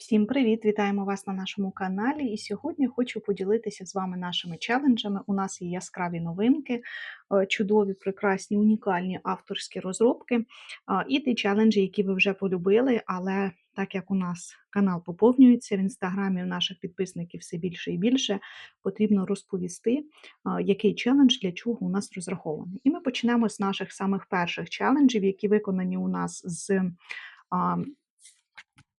Всім привіт! Вітаємо вас на нашому каналі. І сьогодні хочу поділитися з вами нашими челенджами. У нас є яскраві новинки, е, чудові, прекрасні, унікальні авторські розробки і ті челенджі, які ви вже полюбили. Але так як у нас канал поповнюється в інстаграмі, у наших підписників все більше і більше, потрібно розповісти, який челендж для чого у нас розрахований. І ми почнемо з наших самих перших челенджів, які виконані у нас з.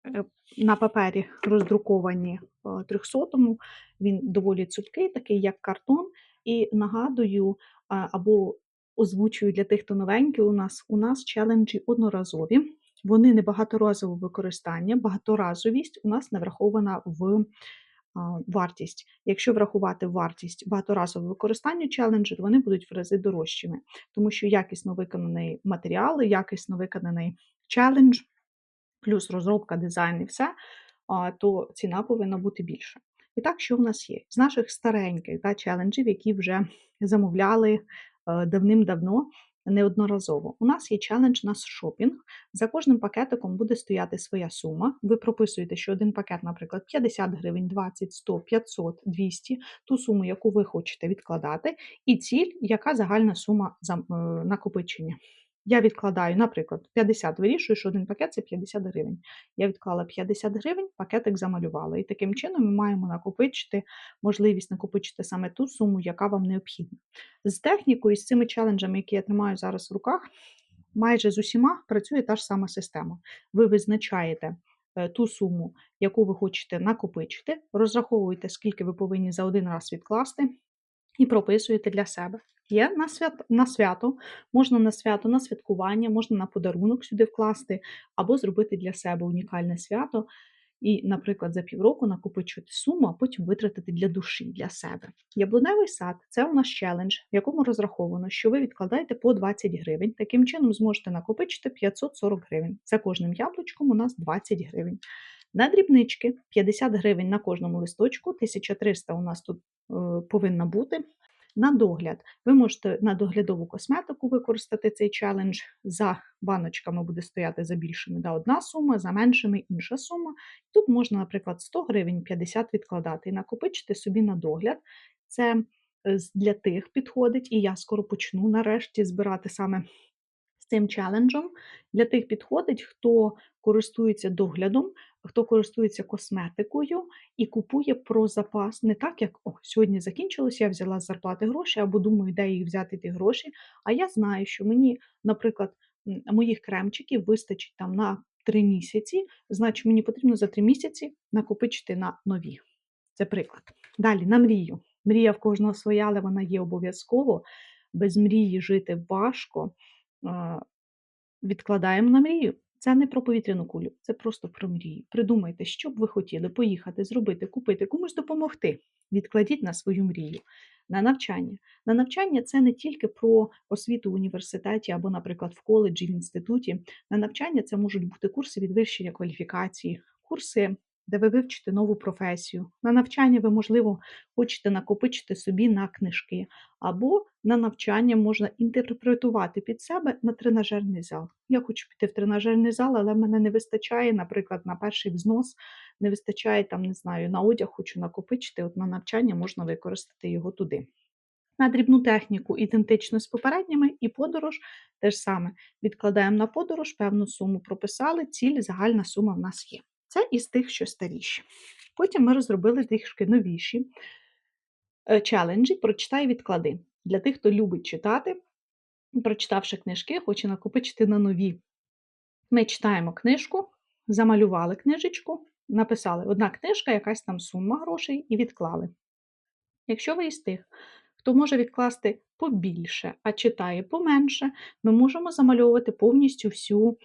Е, на папері роздруковані в 300-му. Він доволі цупкий, такий як картон. І нагадую або озвучую для тих, хто новенький у нас у нас челенджі одноразові. Вони не багаторазове використання, багаторазовість у нас не врахована в вартість. Якщо врахувати вартість багаторазового використання челенджу, то вони будуть в рази дорожчими, тому що якісно виконаний матеріал, якісно виконаний челендж плюс розробка, дизайн і все, то ціна повинна бути більша. І так, що в нас є? З наших стареньких да, челенджів, які вже замовляли е, давним-давно, неодноразово. У нас є челендж на шопінг. За кожним пакетиком буде стояти своя сума. Ви прописуєте, що один пакет, наприклад, 50 гривень, 20, 100, 500, 200, ту суму, яку ви хочете відкладати, і ціль, яка загальна сума е, накопичення. Я відкладаю, наприклад, 50 вирішую, що один пакет це 50 гривень. Я відклала 50 гривень, пакетик замалювала. І таким чином ми маємо накопичити можливість накопичити саме ту суму, яка вам необхідна. З технікою, з цими челенджами, які я тримаю зараз в руках, майже з усіма працює та ж сама система. Ви визначаєте е, ту суму, яку ви хочете накопичити, розраховуєте, скільки ви повинні за один раз відкласти, і прописуєте для себе. Є на свято, на свято, можна на свято, на святкування, можна на подарунок сюди вкласти, або зробити для себе унікальне свято. І, наприклад, за півроку накопичувати суму, а потім витратити для душі, для себе. Яблуневий сад це у нас челендж, в якому розраховано, що ви відкладаєте по 20 гривень. Таким чином зможете накопичити 540 гривень. За кожним яблучком у нас 20 гривень. На дрібнички 50 гривень на кожному листочку, 1300 у нас тут е, повинна бути. На догляд, ви можете на доглядову косметику використати цей челендж. За баночками буде стояти за більшими да, одна сума, за меншими інша сума. Тут можна, наприклад, 100 гривень 50 відкладати і накопичити собі на догляд. Це е, для тих підходить, і я скоро почну нарешті збирати саме з цим челенджем. Для тих підходить, хто користується доглядом, хто користується косметикою і купує про запас не так, як о, сьогодні закінчилося, я взяла з зарплати гроші або думаю, де їх взяти ті гроші. А я знаю, що мені, наприклад, моїх кремчиків вистачить там на три місяці, значить, мені потрібно за три місяці накопичити на нові. Це приклад. Далі на мрію. Мрія в кожного своя, але вона є обов'язково. Без мрії жити важко. Відкладаємо на мрію. Це не про повітряну кулю, це просто про мрію. Придумайте, що б ви хотіли поїхати, зробити, купити, комусь допомогти. Відкладіть на свою мрію, на навчання. На навчання це не тільки про освіту в університеті або, наприклад, в коледжі, в інституті. На навчання це можуть бути курси підвищення кваліфікації, курси де ви вивчите нову професію. На навчання ви, можливо, хочете накопичити собі на книжки, або на навчання можна інтерпретувати під себе на тренажерний зал. Я хочу піти в тренажерний зал, але мене не вистачає, наприклад, на перший взнос, не вистачає там, не знаю, на одяг хочу накопичити, от на навчання можна використати його туди. На дрібну техніку ідентично з попередніми, і подорож теж саме відкладаємо на подорож, певну суму прописали, ціль, загальна сума в нас є. Це із тих, що старіші. Потім ми розробили трішки новіші е, челенджі прочитай відклади. Для тих, хто любить читати, прочитавши книжки, хоче накопичити на нові. Ми читаємо книжку, замалювали книжечку, написали одна книжка, якась там сума грошей і відклали. Якщо ви із тих, хто може відкласти побільше, а читає поменше, ми можемо замальовувати повністю всю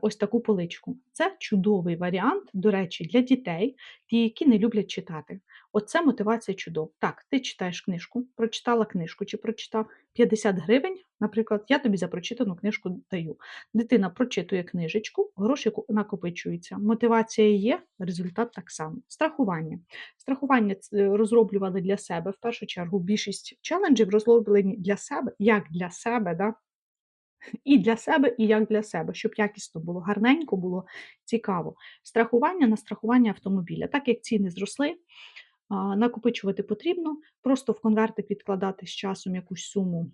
ось таку поличку. Це чудовий варіант, до речі, для дітей, ті, які не люблять читати. Оце мотивація чудова. Так, ти читаєш книжку, прочитала книжку чи прочитав 50 гривень, наприклад, я тобі за прочитану книжку даю. Дитина прочитує книжечку, гроші накопичуються. Мотивація є, результат так само. Страхування. Страхування розроблювали для себе. В першу чергу більшість челенджів розроблені для себе, як для себе. да? І для себе, і як для себе, щоб якісно було, гарненько було, цікаво. Страхування на страхування автомобіля. Так як ціни зросли, накопичувати потрібно, просто в конвертик відкладати з часом якусь суму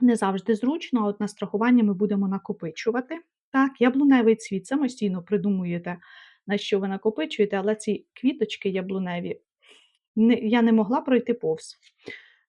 не завжди зручно, а от на страхування ми будемо накопичувати. Так, яблуневий цвіт самостійно придумуєте, на що ви накопичуєте, але ці квіточки яблуневі не, я не могла пройти повз.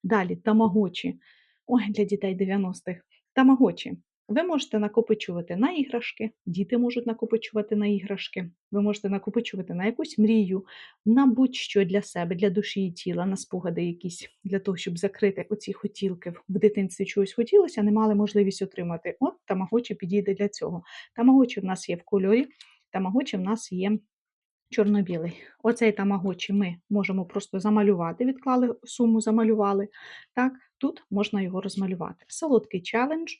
Далі, тамагочі. Ой, для дітей 90-х. Тамагочі. Ви можете накопичувати на іграшки, діти можуть накопичувати на іграшки, ви можете накопичувати на якусь мрію, на будь-що для себе, для душі і тіла, на спогади якісь, для того, щоб закрити оці хотілки. В дитинстві чогось хотілося, не мали можливість отримати. От тамагочі підійде для цього. Тамагочі в нас є в кольорі, тамагочі в нас є чорно-білий. Оцей тамагочі ми можемо просто замалювати, відклали суму, замалювали. Так, Тут можна його розмалювати. Солодкий челендж.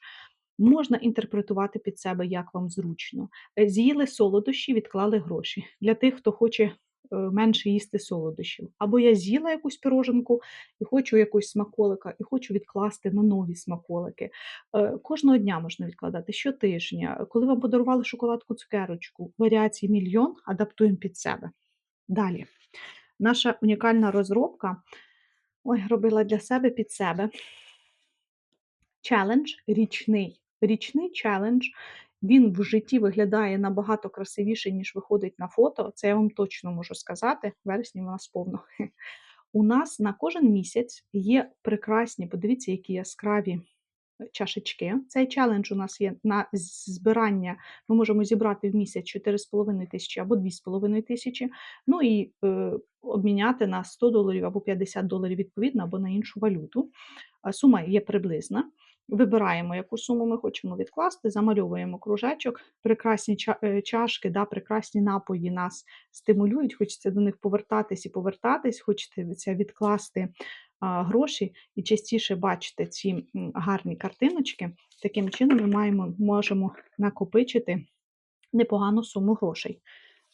Можна інтерпретувати під себе, як вам зручно. Е, З'їли солодощі, відклали гроші. Для тих, хто хоче е, менше їсти солодощів. Або я з'їла якусь пироженку і хочу якусь смаколика, і хочу відкласти на нові смаколики. Е, Кожного дня можна відкладати, щотижня. Коли вам подарували шоколадку цукерочку, варіацій мільйон, адаптуємо під себе. Далі. Наша унікальна розробка. Ой, робила для себе під себе. Челендж річний. Річний челендж. Він в житті виглядає набагато красивіше, ніж виходить на фото. Це я вам точно можу сказати. В вересні у нас повно. У нас на кожен місяць є прекрасні, подивіться, які яскраві чашечки. Цей челендж у нас є на збирання. Ми можемо зібрати в місяць 4,5 тисячі або 2,5 тисячі, ну і е, обміняти на 100 доларів або 50 доларів відповідно, або на іншу валюту. Сума є приблизна. Вибираємо, яку суму ми хочемо відкласти, замальовуємо кружечок, прекрасні е, чашки, да, прекрасні напої нас стимулюють, хочеться до них повертатись і повертатись, хочеться відкласти гроші і частіше бачити ці гарні картиночки. Таким чином ми маємо, можемо накопичити непогану суму грошей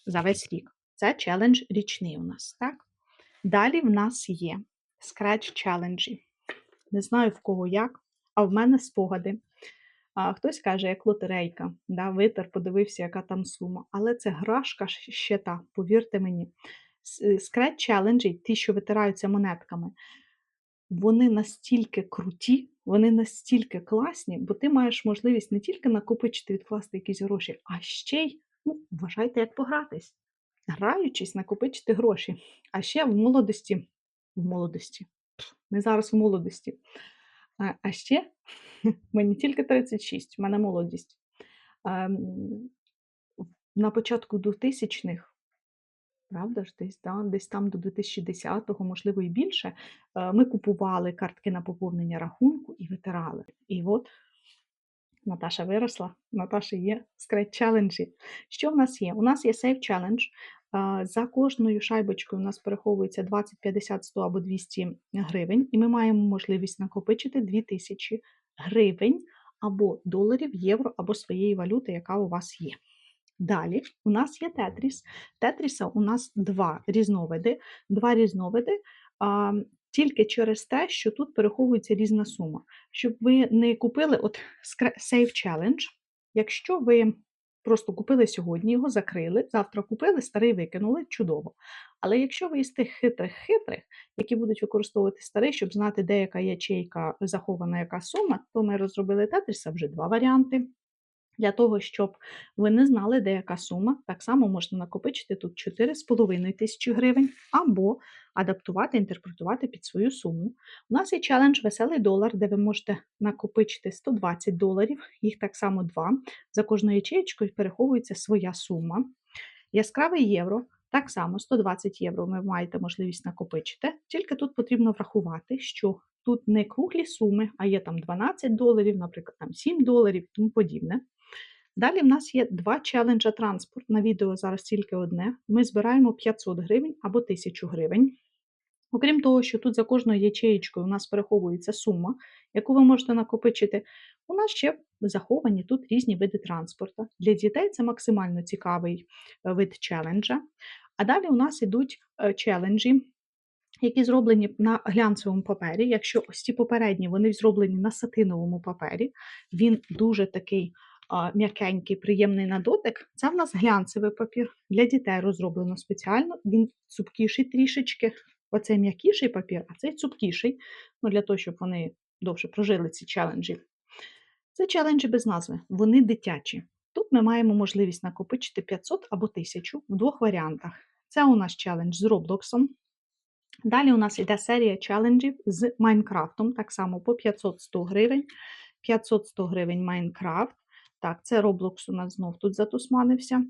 за весь рік. Це челендж річний у нас. так? Далі в нас є scratch челенджі. Не знаю в кого як а в мене спогади. А Хтось каже, як лотерейка, да, витер, подивився, яка там сума. Але це грашка ще та, повірте мені. Скрет челенджі, ті, що витираються монетками, вони настільки круті, вони настільки класні, бо ти маєш можливість не тільки накопичити, відкласти якісь гроші, а ще й, ну, вважайте, як погратись. Граючись, накопичити гроші. А ще в молодості, в молодості, не зараз в молодості. А ще мені тільки 36, в мене молодість. На початку 2000-х, правда ж, десь да, десь там до 2010-го, можливо, і більше, е, ми купували картки на поповнення рахунку і витирали. І от Наташа виросла, Наташа є скрет челенджі. Що в нас є? У нас є Save Challenge. За кожною шайбочкою у нас переховується 20, 50, 100 або 200 гривень, і ми маємо можливість накопичити 2000 гривень або доларів, євро, або своєї валюти, яка у вас є. Далі у нас є тетріс. Тетріса у нас два різновиди. Два різновиди а, тільки через те, що тут переховується різна сума. Щоб ви не купили от Save Challenge, якщо ви Просто купили сьогодні, його закрили, завтра купили, старий викинули, чудово. Але якщо ви із тих хитрих-хитрих, які будуть використовувати старий, щоб знати, де яка ячейка захована, яка сума, то ми розробили тетріса вже два варіанти. Для того, щоб ви не знали, де яка сума, так само можна накопичити тут 4,5 тисячі гривень, або адаптувати, інтерпретувати під свою суму. У нас є челендж Веселий долар, де ви можете накопичити 120 доларів, їх так само два. За кожною ячеєчкою переховується своя сума. Яскравий євро. Так само 120 євро ви маєте можливість накопичити, тільки тут потрібно врахувати, що тут не круглі суми, а є там 12 доларів, наприклад, там 7 доларів і тому подібне. Далі в нас є два челенджа транспорт. На відео зараз тільки одне. Ми збираємо 500 гривень або 1000 гривень. Окрім того, що тут за кожною ячеєчкою у нас переховується сума, яку ви можете накопичити, у нас ще заховані тут різні види транспорту. Для дітей це максимально цікавий е, вид челенджа. А далі у нас йдуть е, челенджі які зроблені на глянцевому папері. Якщо ось ці попередні, вони зроблені на сатиновому папері, він дуже такий м'якенький, приємний на дотик. Це в нас глянцевий папір. Для дітей розроблено спеціально. Він цупкіший трішечки. Оцей м'якіший папір, а цей цупкіший, ну, для того, щоб вони довше прожили ці челенджі. Це челенджі без назви, вони дитячі. Тут ми маємо можливість накопичити 500 або 1000 в двох варіантах. Це у нас челендж з Роблоксом. Далі у нас йде серія челенджів з Майнкрафтом, так само по 500-100 гривень. 500-100 гривень Майнкрафт. Так, це Roblox у нас знов тут затусманився.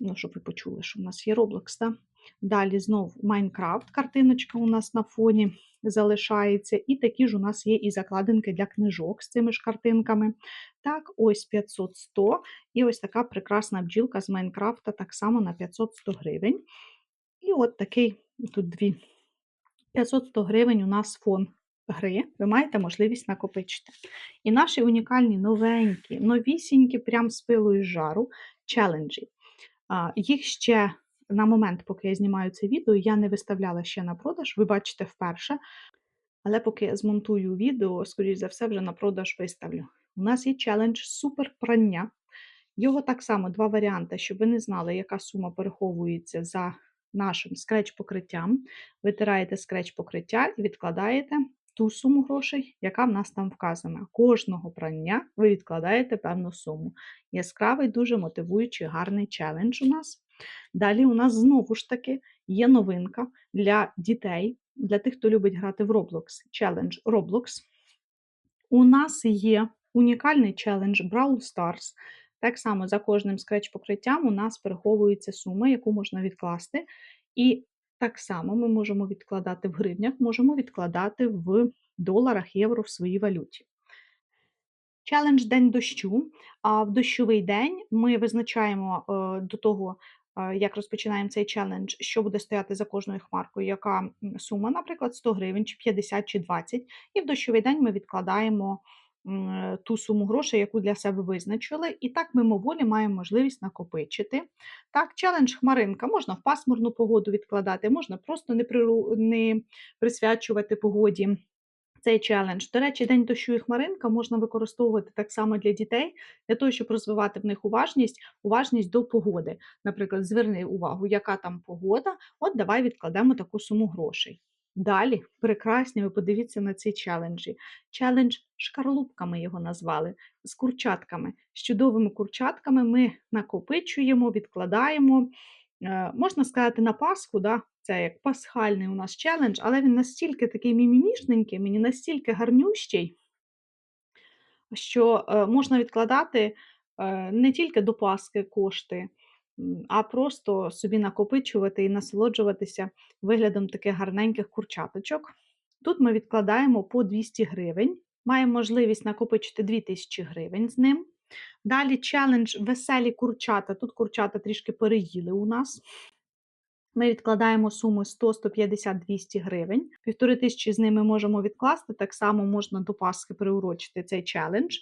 Ну, щоб ви почули, що у нас є Roblox, так? Далі знов Майнкрафт, картиночка у нас на фоні залишається. І такі ж у нас є і закладинки для книжок з цими ж картинками. Так, ось 500-100. І ось така прекрасна бджілка з Майнкрафта, так само на 500-100 гривень. І от такий тут дві 500-100 гривень у нас фон гри. Ви маєте можливість накопичити. І наші унікальні новенькі, новісінькі, прям з пилу і жару челенджі. Їх ще на момент, поки я знімаю це відео, я не виставляла ще на продаж, ви бачите вперше. Але поки я змонтую відео, скоріш за все, вже на продаж виставлю. У нас є челендж супер прання. Його так само два варіанти, щоб ви не знали, яка сума переховується за нашим скреч-покриттям. Витираєте скреч-покриття і відкладаєте ту суму грошей, яка в нас там вказана. Кожного прання ви відкладаєте певну суму. Яскравий, дуже мотивуючий, гарний челендж у нас. Далі у нас знову ж таки є новинка для дітей, для тих, хто любить грати в Roblox. Челендж Roblox. У нас є унікальний челендж Brawl Stars. Так само за кожним скреч-покриттям у нас переховується сума, яку можна відкласти. І так само ми можемо відкладати в гривнях, можемо відкладати в доларах, євро в своїй валюті. Челендж День дощу. А в дощовий день ми визначаємо е, до того, е, як розпочинаємо цей челендж, що буде стояти за кожною хмаркою, яка сума, наприклад, 100 гривень, чи 50 чи 20. І в дощовий день ми відкладаємо ту суму грошей, яку для себе визначили. І так мимоволі маємо можливість накопичити. Так, челендж хмаринка можна в пасмурну погоду відкладати, можна просто не, приру... не присвячувати погоді. Цей челендж. До речі, день дощу і хмаринка можна використовувати так само для дітей, для того, щоб розвивати в них уважність, уважність до погоди. Наприклад, зверни увагу, яка там погода, от давай відкладемо таку суму грошей. Далі, прекрасні, ви подивіться на ці челенджі. Челендж шкарлупками його назвали, з курчатками. З чудовими курчатками ми накопичуємо, відкладаємо. Е, можна сказати, на Пасху, да? це як пасхальний у нас челендж, але він настільки такий мімімішненький, мені настільки гарнющий, що е, можна відкладати е, не тільки до Пасхи кошти а просто собі накопичувати і насолоджуватися виглядом таких гарненьких курчаточок. Тут ми відкладаємо по 200 гривень, маємо можливість накопичити 2000 гривень з ним. Далі челендж веселі курчата. Тут курчата трішки переїли у нас. Ми відкладаємо суму 100, 150, 200 гривень. Півтори тисячі з ними можемо відкласти. Так само можна до Пасхи приурочити цей челендж.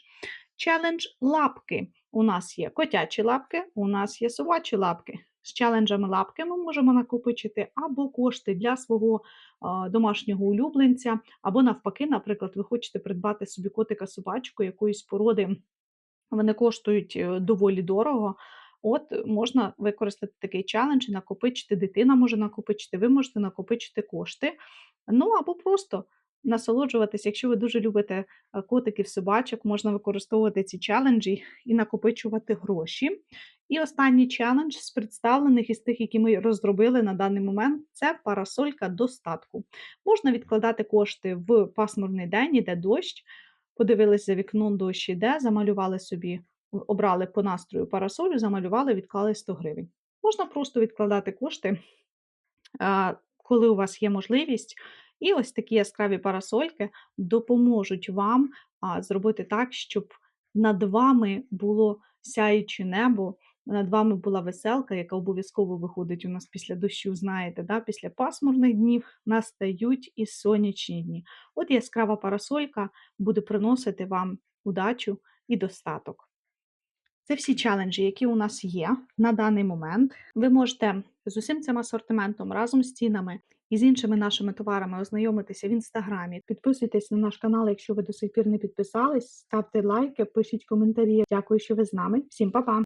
Челендж лапки. У нас є котячі лапки, у нас є собачі лапки. З челенджами лапки ми можемо накопичити або кошти для свого домашнього улюбленця, або, навпаки, наприклад, ви хочете придбати собі котика-собачку якоїсь породи, вони коштують е, доволі дорого. От можна використати такий челендж і накопичити, дитина може накопичити, ви можете накопичити кошти. Ну або просто насолоджуватися, якщо ви дуже любите е, котиків, собачок, можна використовувати ці челенджі і накопичувати гроші. І останній челендж з представлених із тих, які ми розробили на даний момент, це парасолька достатку. Можна відкладати кошти в пасмурний день, іде дощ. Подивилися за вікном дощ іде, замалювали собі, обрали по настрою парасолю, замалювали, відклали 100 гривень. Можна просто відкладати кошти, коли у вас є можливість, і ось такі яскраві парасольки допоможуть вам зробити так, щоб над вами було сяюче небо, над вами була веселка, яка обов'язково виходить у нас після дощу, знаєте, да? після пасмурних днів настають і сонячні дні. От яскрава парасолька буде приносити вам удачу і достаток. Це всі челенджі, які у нас є на даний момент. Ви можете з усім цим асортиментом разом з цінами і з іншими нашими товарами ознайомитися в інстаграмі. Підписуйтесь на наш канал, якщо ви до сих пір не підписались. Ставте лайки, пишіть коментарі. Дякую, що ви з нами. Всім па-па!